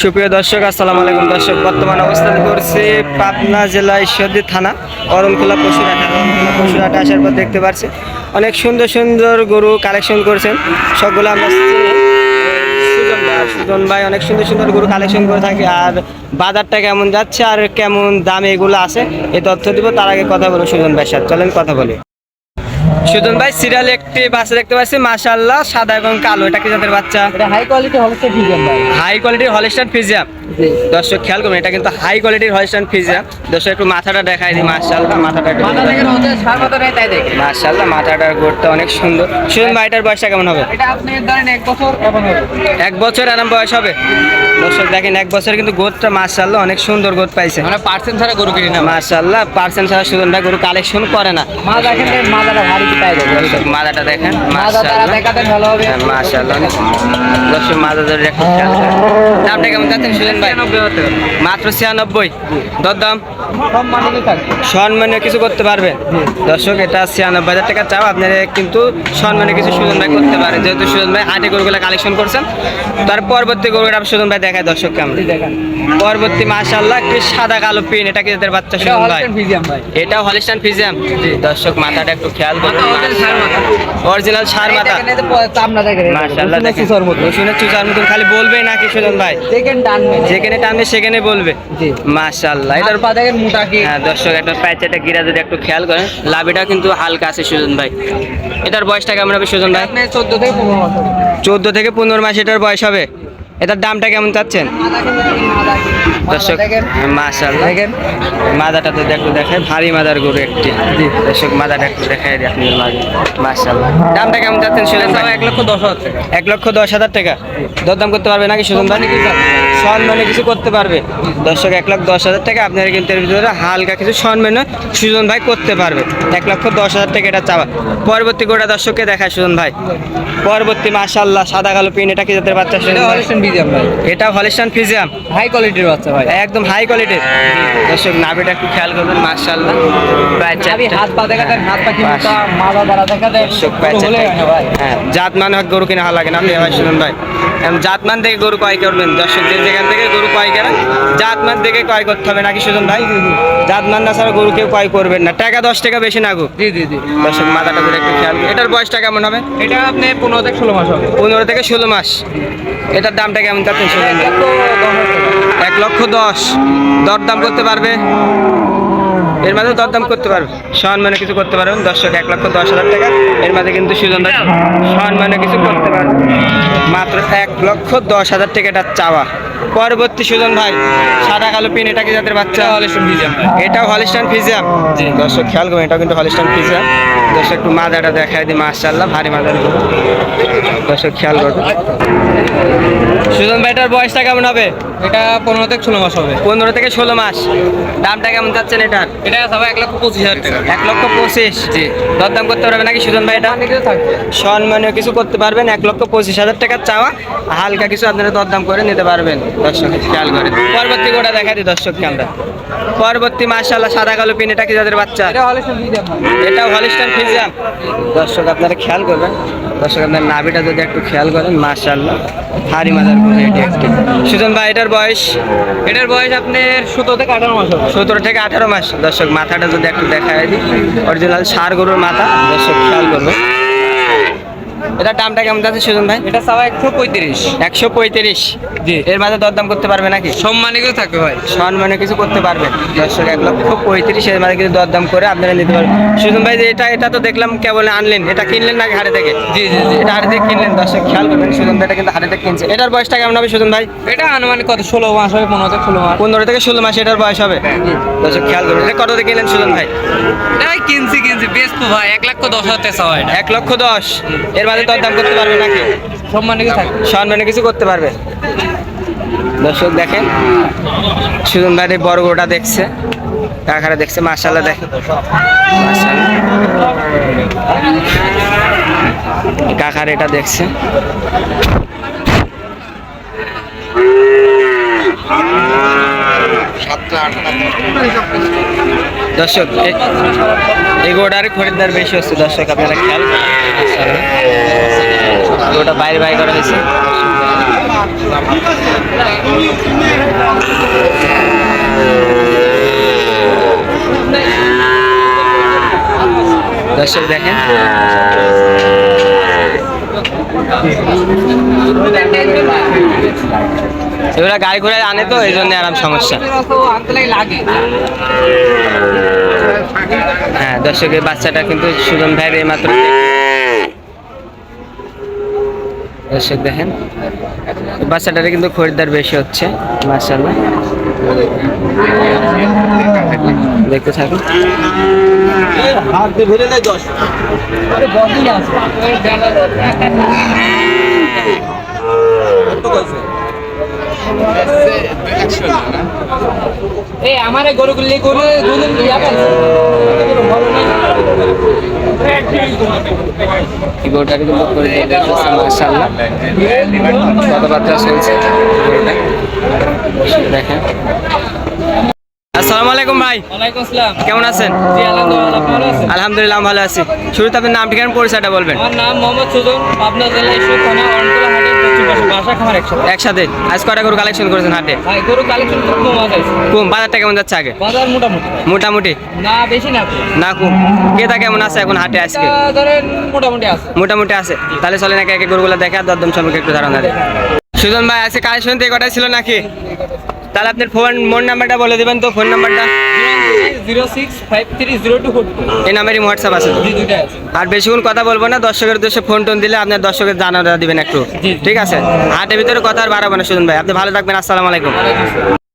সুপ্রিয় দর্শক আসসালামু আলাইকুম। দর্শক বর্তমান অবস্থান করছি পাবনা জেলা ঈশ্বরদী থানা অরণখোলা পশুরহাটে। অরণখোলা পশুরহাটে আসার পর দেখতে পাচ্ছি অনেক সুন্দর সুন্দর গরু কালেকশন করছেন। সবগুলো আমরা সুজন ভাই, অনেক সুন্দর সুন্দর গরু কালেকশন করে থাকে আর বাজারটা কেমন যাচ্ছে আর কেমন দামে এগুলো আছে এই তথ্য দিব তার আগে কথা বলব সুজন ভাই সাথে। চলেন কথা বলি। সুজন ভাই সিরিয়াল একটি বাচ্চা দেখতে পাচ্ছি মাশাল্লাহ সাদা এবং কালো এটা কি জাতের বাচ্চা? এটা হাই কোয়ালিটি হলস্টার ফিজিয়াম ভাই। হাই কোয়ালিটির হলিস্টান ফিজিয়াম দর্শক খেয়াল করুন এটা কিন্তু হাই কোয়ালিটির হলিস্টান ফিজিয়াম দর্শক একটু মাথাটা দেখাই দিই মাশাআল্লাহ মাথাটা মাথা দেখেন ওদের সার মতো নেই তাই দেখে মাশাআল্লাহ মাথাটার গোড়টা অনেক সুন্দর। সুজন ভাই এটার বয়সটা কেমন হবে? এটা আপনি ধরেন এক বছর এখন হবে। এক বছর আরাম বয়স হবে? দর্শক দেখেন এক বছর কিন্তু গোদটা মাশাআল্লাহ অনেক সুন্দর গোদ পাইছে। মানে পার্সেন্ট ছাড়া গরু কিনি না। মাশাআল্লাহ পার্সেন্ট ছাড়া সুজন ভাই গরু কালেকশন করে না। মা দেখেন মাদাটা ভারী কি তাই দেখে দর্শক দেখেন মাদা তারা ভালো হবে। হ্যাঁ, মাশাআল্লাহ দর্শক ধরে একটু কেমন যাচ্ছেন সুজন ভাই? মাত্র ছিয়ানব্বই? দরদাম? মানে সম্মানীয় কিছু করতে পারবেন? দর্শক এটা ছিয়ানব্বই হাজার টাকা চাও আপনারা কিন্তু সম্মানীয় কিছু সুজন ভাই করতে পারেন। যেহেতু সুজন ভাই হাটে গরুগুলো কালেকশন করছেন তার পরবর্তী গরুটা সুজন ভাই দেখায় দর্শককে আমরা পরবর্তী মাশাল্লাহ একটি সাদা কালো পিন এটা কি এদের বাচ্চা এটা সুজন ভাই? এটাও হলিস্টান ফিজিয়াম দর্শক মাথাটা একটু খেয়াল করুন অরিজিনাল সার মাথা। দেখেন রসুনের চুচার মতন খালি বলবেই নাকি সুজন ভাই? যেখানে টানবে সেখানে বলবে। এটার এটার পা দেখেন মোটা কি। হ্যাঁ দর্শক একটা প্যাচেটা গিরা যদি একটু খেয়াল করেন লাভিটা কিন্তু হালকা আছে সুজন ভাই। এটার বয়সটা কেমন হবে সুজন ভাই? থেকে পনেরো মাস থেকে পনেরো মাস এটার বয়স হবে? এটার দামটা কেমন চাচ্ছেন? দর্শক মাশাল দেখেন। মাদাটা তো দেখো দেখে ভারী মাদার গরু একটি। দর্শক মাদাটা একটু দেখাই দিই আপনি মাঝে। মাশাল্লাহ দামটা কেমন চাচ্ছেন সুজন ভাই? এক লক্ষ দশ হাজার টাকা। এক লক্ষ দশ হাজার টাকা। দরদাম করতে পারবে নাকি সুজন ভাই? সম্মানে কিছু করতে পারবে। দর্শক এক লক্ষ দশ হাজার টাকা আপনারা কিন্তু এর ভিতরে হালকা কিছু সম্মানে সুজন ভাই করতে পারবে। এক লক্ষ দশ হাজার টাকা এটা চাওয়া। পরবর্তী গোটা দর্শককে দেখায় সুজন ভাই। পরবর্তী মাশাল্লাহ সাদা কালো পিন এটা কি জাতের বাচ্চা সুজন এটা ভাই? ভাই। এটা হলিস্টান ফিজিয়াম হাই কোয়ালিটির বাচ্চা ভাই। একদম হাই কোয়ালিটির দর্শক নাভিটা একটু খেয়াল করবেন মাশাল্লাহ প্রায় হাত পা দেখাতেন হাত পা কি দ্বারা দেখাতেন দর্শক প্রায় হয় হ্যাঁ জাতমান হোক গরু কিনা ভালো লাগে না আপনি ভাই শুনুন ভাই। এখন জাতমান থেকে গরু ক্রয় করবেন দর্শক যে যেখান থেকে গরু ক্রয় করেন জাতমান থেকে ক্রয় করতে হবে নাকি সুজন ভাই? জাতমান না ছাড়া গরু কেউ ক্রয় করবেন না। টাকা দশ টাকা বেশি না গো। জি জি জি। দর্শক মাথাটা ধরে একটু খেয়াল। এটার বয়সটা কেমন হবে? এটা আপনি পনেরো থেকে ষোলো মাস হবে। পনেরো থেকে ষোলো মাস। এটার দামটা কেমন চাচ্ছেন সুজন এক লক্ষ দশ দরদাম করতে পারবে? এর মাঝে দরদাম করতে পারবে? সম্মানে কিছু করতে পারবেন? দর্শক এক লক্ষ দশ হাজার টাকা। এর মাঝে কিন্তু সুজন ভাই সম্মানে কিছু করতে পারবে। মাত্র এক লক্ষ দশ হাজার টাকা এটা চাওয়া। পরবর্তী সুজন ভাই সাদা কালো পিন এটা কি যাদের বাচ্চা? হলিস্টান ফিজিয়াম এটাও হলিস্টান ফিজিয়াম জি। দর্শক খেয়াল করুন এটাও কিন্তু হলিস্টান ফিজিয়াম দর্শক একটু মাদাটা দেখায় দিই মাশাল্লাহ ভারী গরু। দর্শক খেয়াল করবেন সুজন ভাইটার বয়সটা কেমন হবে? এটা পনেরো থেকে ষোলো মাস হবে। পনেরো থেকে ষোলো মাস। দামটা কেমন যাচ্ছেন এটার? এটা সবাই এক লক্ষ পঁচিশ হাজার টাকা। এক লক্ষ পঁচিশ। জি। দরদাম করতে পারবে নাকি সুজন ভাই এটা? সম্মানীয় কিছু করতে পারবেন এক লক্ষ পঁচিশ হাজার টাকা চাওয়া। হালকা কিছু আপনারা দরদাম করে নিতে পারবেন। দর্শক খেয়াল করেন পরবর্তী গোটা দেখা দিই দর্শককে আমরা পরবর্তী মাশাল্লাহ সাদা কালো পিন এটা কি যাদের বাচ্চা? এটা হলিস্টান ফিজিয়াম দর্শক আপনারা খেয়াল করবেন। দর্শক আপনার নাভিটা যদি একটু খেয়াল করেন মার্শাল্লাহ হারি মাদার করে এটি একটি। সুজন ভাই এটার বয়স? এটার বয়স আপনার সতেরো থেকে আঠারো মাস সতেরো থেকে আঠারো মাস। দর্শক মাথাটা যদি একটু দেখা দিই অরিজিনাল সার গরুর মাথা দর্শক খেয়াল করবে এটা দামটা কেমন যাচ্ছে সুজন ভাই? এটা সবাই একশো পঁয়ত্রিশ। একশো পঁয়ত্রিশ? জি। এর মাঝে দরদাম করতে পারবে নাকি? সম্মানিত থাকবে ভাই। সম্মানে কিছু করতে পারবে। দর্শক এক লক্ষ পঁয়ত্রিশ এর মাঝে কিছু দরদাম করে আপনারা নিতে পারবেন। সুজন ভাই যে এটা এটা তো দেখলাম কেবল আনলেন। এটা কিনলেন নাকি হাটে থেকে? জি জি জি। এটা হাটে থেকে কিনলেন। দর্শক খেয়াল করবেন সুজন ভাই এটা কিন্তু হাটে থেকে কিনছে। এটার বয়সটা কেমন হবে সুজন ভাই? এটা আনুমানিক কত? ষোলো মাস হবে পনেরো থেকে ষোলো মাস। পনেরো থেকে ষোলো মাস এটার বয়স হবে। দর্শক খেয়াল করবেন। এটা কত থেকে কিনলেন সুজন ভাই? এই কিনছি কিনছি। বেস্ট ভাই। এক লক্ষ দশ হাজার এক লক্ষ দশ। এর মাঝে দরদাম করতে পারবে নাকি? সম্মানিত থাকবে? সম্মানে কিছু করতে পারবে। দর্শক দেখেন সুজন ভাই বড় গরুটা দেখছে কাকারা দেখছে মাশাল্লাহ দেখে। কাকার এটা দেখছে। দর্শক এই- গোটার খরিদ্দার বেশি হচ্ছে, দর্শক, আপনারা খেয়াল। গরুটা বাইরে বাইরে করা হয়েছে দর্শক, দেখেন এগুলা গাড়ি ঘোড়ায় আনে তো, এই জন্য আরাম সমস্যা। হ্যাঁ দর্শকের বাচ্চাটা কিন্তু সুজন ভাইয়ের এই মাত্র। দর্শক দেখেন বাচ্চাটারে কিন্তু খরিদ্দার বেশি হচ্ছে মার্শাল্লাহ দেখতে থাকুন। এই আমার এই গরুগুলি গরু দুদিন যাবেন এই গরুটাকে কিন্তু খরিদ্দার বেশি হচ্ছে মার্শাল্লাহ কথাবার্তা চলছে দেখেন। আসসালামু আলাইকুম ভাই। ওয়ালাইকুম আসসালাম। কেমন আছেন? জি আলহামদুলিল্লাহ ভালো আছেন আলহামদুলিল্লাহ ভালো আছি। শুরুতে আপনার নাম ঠিকানা পরিচয়টা বলবেন। আমার নাম মোহাম্মদ সুজন পাবনা জেলা ঈশ্বর থানা অরণতলা পশ্চিম পাশে বাসা খামার একসাথে। একসাথে। আজ কটা গরু কালেকশন করেছেন হাটে? ভাই গরু কালেকশন খুব কম আছে কম বাজারটা কেমন যাচ্ছে আগে? বাজার মোটামুটি। মোটামুটি? না বেশি না। তো। না কম। ক্রেতা কেমন আছে এখন হাটে আজকে? ধরেন মোটামুটি আছে। মোটামুটি আছে। তাহলে চলে নাকি একে গরুগুলো দেখে আর দরদম সম্পর্কে একটু ধারণা দেয় সুজন ভাই আজকে কালেকশন থেকে কটাই ছিল নাকি? তাহলে আপনার ফোন মোর নাম্বারটা বলে দেবেন তো ফোন নাম্বারটা? Zero six five three zero two four এই নাম্বারই হোয়াটসঅ্যাপ আছে আর বেশিক্ষণ কথা বলব না দর্শকের উদ্দেশ্যে ফোন টোন দিলে আপনার দর্শকের জানা দিবেন একটু। ঠিক আছে? হাটের ভিতরে কথা আর বাড়াবো না সুজন ভাই। আপনি ভালো থাকবেন আসসালামু আলাইকুম।